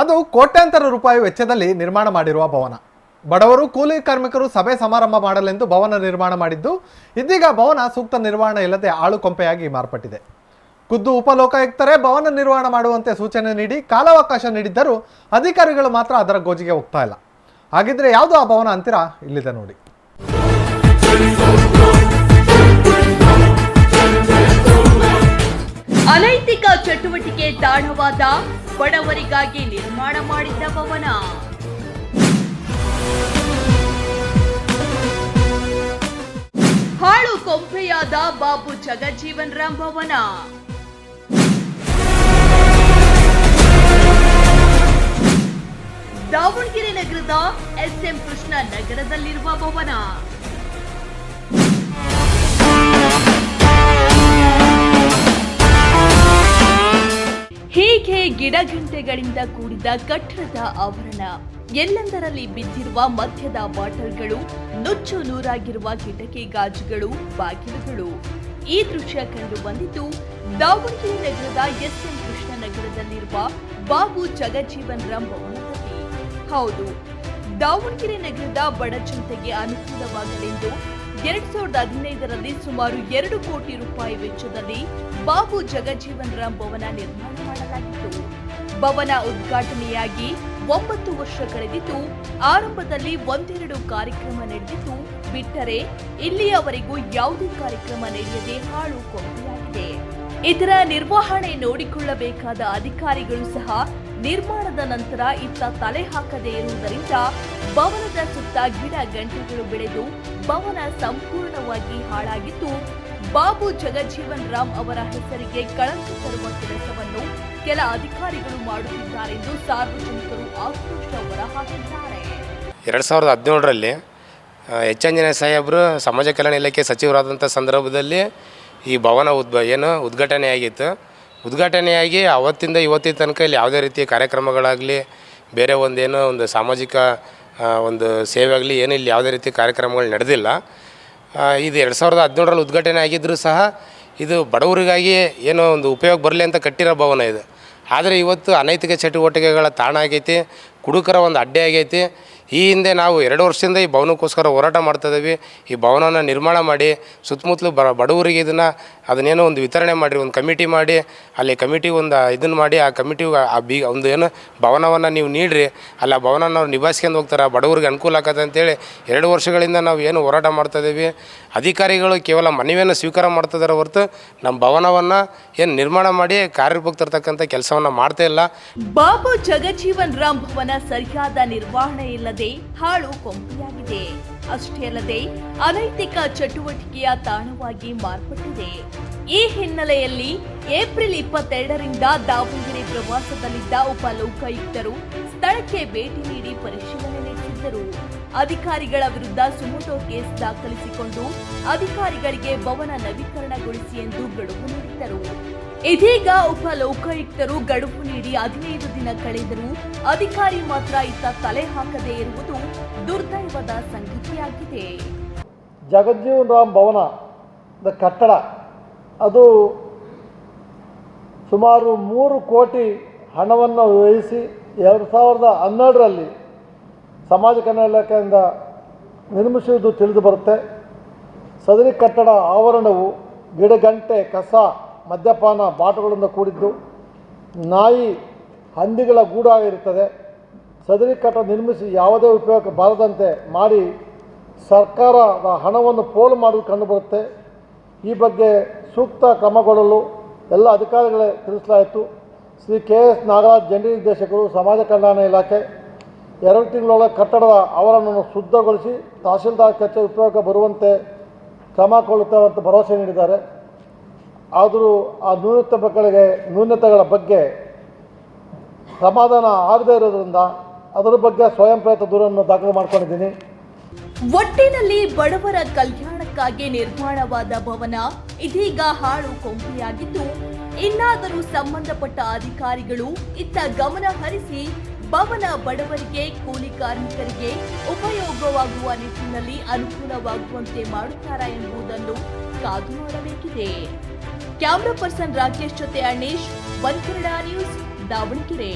ಅದು ಕೋಟ್ಯಾಂತರ ರೂಪಾಯಿ ವೆಚ್ಚದಲ್ಲಿ ನಿರ್ಮಾಣ ಮಾಡಿರುವ ಭವನ. ಬಡವರು, ಕೂಲಿ ಕಾರ್ಮಿಕರು ಸಭೆ ಸಮಾರಂಭ ಮಾಡಲೆಂದು ಭವನ ನಿರ್ಮಾಣ ಮಾಡಿದ್ದು, ಇದೀಗ ಭವನ ಸೂಕ್ತ ನಿರ್ವಹಣೆ ಇಲ್ಲದೆ ಆಳು ಕೊಂಪೆಯಾಗಿ ಮಾರ್ಪಟ್ಟಿದೆ. ಖುದ್ದು ಉಪಲೋಕಾಯುಕ್ತರೇ ಭವನ ನಿರ್ಮಾಣ ಮಾಡುವಂತೆ ಸೂಚನೆ ನೀಡಿ ಕಾಲಾವಕಾಶ ನೀಡಿದ್ದರೂ ಅಧಿಕಾರಿಗಳು ಮಾತ್ರ ಅದರ ಗೋಜಿಗೆ ಹೋಗ್ತಾ ಇಲ್ಲ. ಹಾಗಿದ್ರೆ ಯಾವುದು ಆ ಭವನ ಅಂತೀರಾ? ಇಲ್ಲಿದೆ ನೋಡಿ. ಅನೈತಿಕ ಚಟುವಟಿಕೆ ತಾಣವಾದ ಬಡವರಿಗಾಗಿ ನಿರ್ಮಾಣ ಮಾಡಿದ್ದ ಭವನ ಹಾಳು ಕೊಂಪೆಯಾದ ಬಾಬು ಜಗಜೀವನ್ ರಾಮ್ ಭವನ ದಾವಣಗೆರೆ ನಗರದ ಎಸ್ಎಂ ಕೃಷ್ಣ ನಗರದಲ್ಲಿರುವ ಭವನ. ಗಿಡಗಂಟೆಗಳಿಂದ ಕೂಡಿದ ಕಟ್ಟಡದ ಆವರಣ. ಎಲ್ಲೆಂದರಲ್ಲಿ ಬಿದ್ದಿರುವ ಮದ್ಯದ ಬಾಟಲ್ಗಳು, ನುಚ್ಚು ನೂರಾಗಿರುವ ಕಿಟಕಿ ಗಾಜುಗಳು, ಬಾಗಿಲುಗಳು. ಈ ದೃಶ್ಯ ಕಂಡು ಬಂದಿದ್ದು ದಾವಣಗೆರೆ ನಗರದ ಎಸ್ಎಂ ಕೃಷ್ಣ ನಗರದಲ್ಲಿರುವ ಬಾಬು ಜಗಜೀವನ್ ರಾಮ್ ಹೌದು, ದಾವಣಗೆರೆ ನಗರದ ಬಡ ಜನತೆಗೆ ಅನುಕೂಲವಾಗಲೆಂದು ಎರಡ್ ಸಾವಿರದ ಹದಿನೈದರಲ್ಲಿ ಸುಮಾರು ಎರಡು ಕೋಟಿ ರೂಪಾಯಿ ವೆಚ್ಚದಲ್ಲಿ ಬಾಬು ಜಗಜೀವನ್ ರಾಮ್ ಭವನ ನಿರ್ಮಾಣ ಮಾಡಲಾಗಿತ್ತು. ಭವನ ಉದ್ಘಾಟನೆಯಾಗಿ ಒಂಬತ್ತು ವರ್ಷ ಕಳೆದಿದ್ದು, ಆರಂಭದಲ್ಲಿ ಒಂದೆರಡು ಕಾರ್ಯಕ್ರಮ ನಡೆದಿದ್ದು, ಬಿಟ್ಟರೆ ಇಲ್ಲಿಯವರೆಗೂ ಯಾವುದೇ ಕಾರ್ಯಕ್ರಮ ನಡೆಯದೆ ಹಾಳು ಕೊಂಪೆಯಾಗಿದೆ ಇದರ ನಿರ್ವಹಣೆ ನೋಡಿಕೊಳ್ಳಬೇಕಾದ ಅಧಿಕಾರಿಗಳು ಸಹ ನಿರ್ಮಾಣದ ನಂತರ ಇತ್ತ ತಲೆ ಹಾಕದೇ ಇರುವುದರಿಂದ ಭವನದ ಸುತ್ತ ಗಿಡ ಗಂಟೆಗಳು ಬೆಳೆದು ಭವನ ಸಂಪೂರ್ಣವಾಗಿ ಹಾಳಾಗಿದ್ದು, ಬಾಬು ಜಗಜೀವನ್ ರಾಮ್ ಅವರ ಹೆಸರಿಗೆ ಕಳಂಕ ತರುವ ಕೆಲಸವನ್ನು ಕೆಲ ಅಧಿಕಾರಿಗಳು ಮಾಡುತ್ತಿದ್ದಾರೆಂದು ಸಾರ್ವಜನಿಕರು ಆಕ್ರೋಶ ಹೊರಹಾಕಿದ್ದಾರೆ. ಎರಡ್ ಸಾವಿರದ ಹದಿನೇಳರಲ್ಲಿ ಎಚ್ ಆಂಜನೇಯ ಸಾಹೇಬರು ಸಮಾಜ ಕಲ್ಯಾಣ ಇಲಾಖೆ ಸಚಿವರಾದಂಥ ಸಂದರ್ಭದಲ್ಲಿ ಈ ಭವನ ಉದ್ಭ ಏನು ಉದ್ಘಾಟನೆ ಆಗಿತ್ತು ಉದ್ಘಾಟನೆಯಾಗಿ ಅವತ್ತಿಂದ ಇವತ್ತಿನ ತನಕ ಇಲ್ಲಿ ಯಾವುದೇ ರೀತಿಯ ಕಾರ್ಯಕ್ರಮಗಳಾಗಲಿ, ಬೇರೆ ಒಂದೇನೋ ಒಂದು ಸಾಮಾಜಿಕ ಒಂದು ಸೇವೆ ಆಗಲಿ ಏನು ಇಲ್ಲಿ ಯಾವುದೇ ರೀತಿ ಕಾರ್ಯಕ್ರಮಗಳು ನಡೆದಿಲ್ಲ. ಇದು ಎರಡು ಸಾವಿರದ ಹದಿನೇಳರಲ್ಲಿ ಉದ್ಘಾಟನೆ ಆಗಿದ್ದರೂ ಸಹ ಇದು ಬಡವರಿಗಾಗಿ ಏನೋ ಒಂದು ಉಪಯೋಗ ಬರಲಿ ಅಂತ ಕಟ್ಟಿರೋ ಭವನ ಇದು. ಆದರೆ ಇವತ್ತು ಅನೈತಿಕ ಚಟುವಟಿಕೆಗಳ ತಾಣ ಆಗೈತಿ, ಕುಡುಕರ ಒಂದು ಅಡ್ಡೆ ಆಗೈತಿ. ಈ ಹಿಂದೆ ನಾವು ಎರಡು ವರ್ಷದಿಂದ ಈ ಭವನಕ್ಕೋಸ್ಕರ ಹೋರಾಟ ಮಾಡ್ತಾ ಇದ್ದೀವಿ. ಈ ಭವನನ ನಿರ್ಮಾಣ ಮಾಡಿ ಸುತ್ತಮುತ್ತಲು ಬಡವರಿಗೆ ಇದನ್ನು ಅದನ್ನೇನೋ ಒಂದು ವಿತರಣೆ ಮಾಡಿರಿ ಒಂದು ಕಮಿಟಿ ಮಾಡಿ, ಅಲ್ಲಿ ಕಮಿಟಿ ಒಂದು ಇದನ್ನು ಮಾಡಿ, ಆ ಕಮಿಟಿ, ಆ ಬಿ, ಒಂದು ಏನು ಭವನವನ್ನು ನೀವು ನೀಡ್ರಿ, ಅಲ್ಲಿ ಆ ಭವನ ನಾವು ನಿಭಾಯಿಸ್ಕೊಂಡು ಹೋಗ್ತಾರೆ ಬಡವರಿಗೆ ಅನುಕೂಲ ಆಗತ್ತೆ ಅಂತೇಳಿ ಎರಡು ವರ್ಷಗಳಿಂದ ನಾವು ಏನು ಹೋರಾಟ ಮಾಡ್ತಾ ಇದ್ದೀವಿ. ಅಧಿಕಾರಿಗಳು ಕೇವಲ ಮನವಿಯನ್ನು ಸ್ವೀಕಾರ ಮಾಡ್ತಿದ್ದಾರೆ ಹೊರತು ನಮ್ಮ ಭವನವನ್ನು ಏನು ನಿರ್ಮಾಣ ಮಾಡಿ ಕಾರ್ಯರೂಪಕ್ಕೆ ತರ್ತಕ್ಕಂಥ ಕೆಲಸವನ್ನು ಮಾಡ್ತಾ ಇಲ್ಲ. ಬಾಬು ಜಗಜೀವನ್ ರಾಮ್ ಭವನ ಸರಿಯಾದ ನಿರ್ವಹಣೆ ಇಲ್ಲದೆ ಹಾಳು ಕೊಂಪಿಯಾಗಿದೆ ಅಷ್ಟೇ ಅಲ್ಲದೆ ಅನೈತಿಕ ಚಟುವಟಿಕೆಯ ತಾಣವಾಗಿ ಮಾರ್ಪಟ್ಟಿದೆ. ಈ ಹಿನ್ನೆಲೆಯಲ್ಲಿ ಏಪ್ರಿಲ್ ಇಪ್ಪತ್ತೆರಡರಿಂದ ದಾವಣಗೆರೆ ಪ್ರವಾಸದಲ್ಲಿದ್ದ ಉಪ ಲೋಕಾಯುಕ್ತರು ಸ್ಥಳಕ್ಕೆ ಭೇಟಿ ನೀಡಿ ಪರಿಶೀಲನೆ ನಡೆಸಿದ್ದರು. ಅಧಿಕಾರಿಗಳ ವಿರುದ್ಧ ಸುಮೋಟೋ ಕೇಸ್ ದಾಖಲಿಸಿಕೊಂಡು ಅಧಿಕಾರಿಗಳಿಗೆ ಭವನ ನವೀಕರಣಗೊಳಿಸಿ ಎಂದು ಗಡುವು ನೀಡಿದ್ದರು. ಇದೀಗ ಉಪ ಲೋಕಾಯುಕ್ತರು ಗಡುವು ನೀಡಿ ಹದಿನೈದು ದಿನ ಕಳೆದರೂ ಅಧಿಕಾರಿ ಮಾತ್ರ ಇತ್ತ ತಲೆ ಹಾಕದೇ ಇರುವುದು ದುರ್ದೈವದ ಸಂಗತಿಯಾಗಿದೆ. ಜಗಜ್ಜೀವನ್ ರಾಮ್ ಭವನದ ಕಟ್ಟಡ ಅದು ಸುಮಾರು ಮೂರು ಕೋಟಿ ಹಣವನ್ನು ವ್ಯಯಿಸಿ ಎರಡು ಸಾವಿರದ ಹನ್ನೆರಡರಲ್ಲಿ ಸಮಾಜ ಕಲ್ಯಾಣ ಇಲಾಖೆಯಿಂದ ನಿರ್ಮಿಸುವುದು ತಿಳಿದು ಬರುತ್ತೆ. ಸದರಿ ಕಟ್ಟಡ ಆವರಣವು ಗಿಡಗಂಟೆ ಕಸ, ಮದ್ಯಪಾನ ಬಾಟುಗಳಿಂದ ಕೂಡಿದ್ದು, ನಾಯಿ ಹಂದಿಗಳ ಗೂಡಾಗಿರುತ್ತದೆ. ಸದರಿ ಕಟ್ಟಡ ನಿರ್ಮಿಸಿ ಯಾವುದೇ ಉಪಯೋಗ ಬಾರದಂತೆ ಮಾಡಿ ಸರ್ಕಾರದ ಹಣವನ್ನು ಪೋಲು ಮಾಡುವುದು ಕಂಡುಬರುತ್ತೆ. ಈ ಬಗ್ಗೆ ಸೂಕ್ತ ಕ್ರಮಗೊಳ್ಳಲು ಎಲ್ಲ ಅಧಿಕಾರಿಗಳೇ ತಿಳಿಸಲಾಯಿತು. ಶ್ರೀ ಕೆ ಎಸ್ ನಾಗರಾಜ್ ಜಂಟಿ ನಿರ್ದೇಶಕರು, ಸಮಾಜ ಕಲ್ಯಾಣ ಇಲಾಖೆ ಎರಡು ತಿಂಗಳೊಳಗೆ ಕಟ್ಟಡದ ಆವರಣವನ್ನು ಶುದ್ಧಗೊಳಿಸಿ ತಹಸೀಲ್ದಾರ್ ಕಚೇರಿ ಉಪಯೋಗ ಬರುವಂತೆ ಕ್ರಮ ಕೊಳ್ಳುತ್ತೇವೆ ಅಂತ ಭರವಸೆ ನೀಡಿದ್ದಾರೆ. ಆದರೂ ಆ ನ್ಯೂನತೆಗಳಿಗೆ ನ್ಯೂನತೆಗಳ ಬಗ್ಗೆ ಸಮಾಧಾನ ಆಗದೇ ಇರೋದ್ರಿಂದ ಅದರ ಬಗ್ಗೆ ಸ್ವಯಂ ಪ್ರೇರಿತ ದೂರನ್ನು ದಾಖಲು ಮಾಡ್ಕೊಂಡಿದ್ದೀನಿ. ಒಟ್ಟಿನಲ್ಲಿ ಬಡವರ ಕಲ್ಯಾಣಕ್ಕಾಗಿ ನಿರ್ಮಾಣವಾದ ಭವನ ಇದೀಗ ಹಾಳು ಕೊಂಪೆಯಾಗಿದ್ದು, ಇನ್ನಾದರೂ ಸಂಬಂಧಪಟ್ಟ ಅಧಿಕಾರಿಗಳು ಇತ್ತ ಗಮನ ಹರಿಸಿ ಭವನ ಬಡವರಿಗೆ, ಕೂಲಿ ಕಾರ್ಮಿಕರಿಗೆ ಉಪಯೋಗವಾಗುವ ನಿಟ್ಟಿನಲ್ಲಿ ಅನುಕೂಲವಾಗುವಂತೆ ಮಾಡುತ್ತಾರಾ ಎಂಬುದನ್ನು ಕಾದು ನೋಡಬೇಕಿದೆ. ಕ್ಯಾಮರಾ ಪರ್ಸನ್ ರಾಕೇಶ್ ಜೊತೆ ಅಣೇಶ್ ಕನ್ನಡ ನ್ಯೂಸ್, ದಾವಣಗೆರೆ.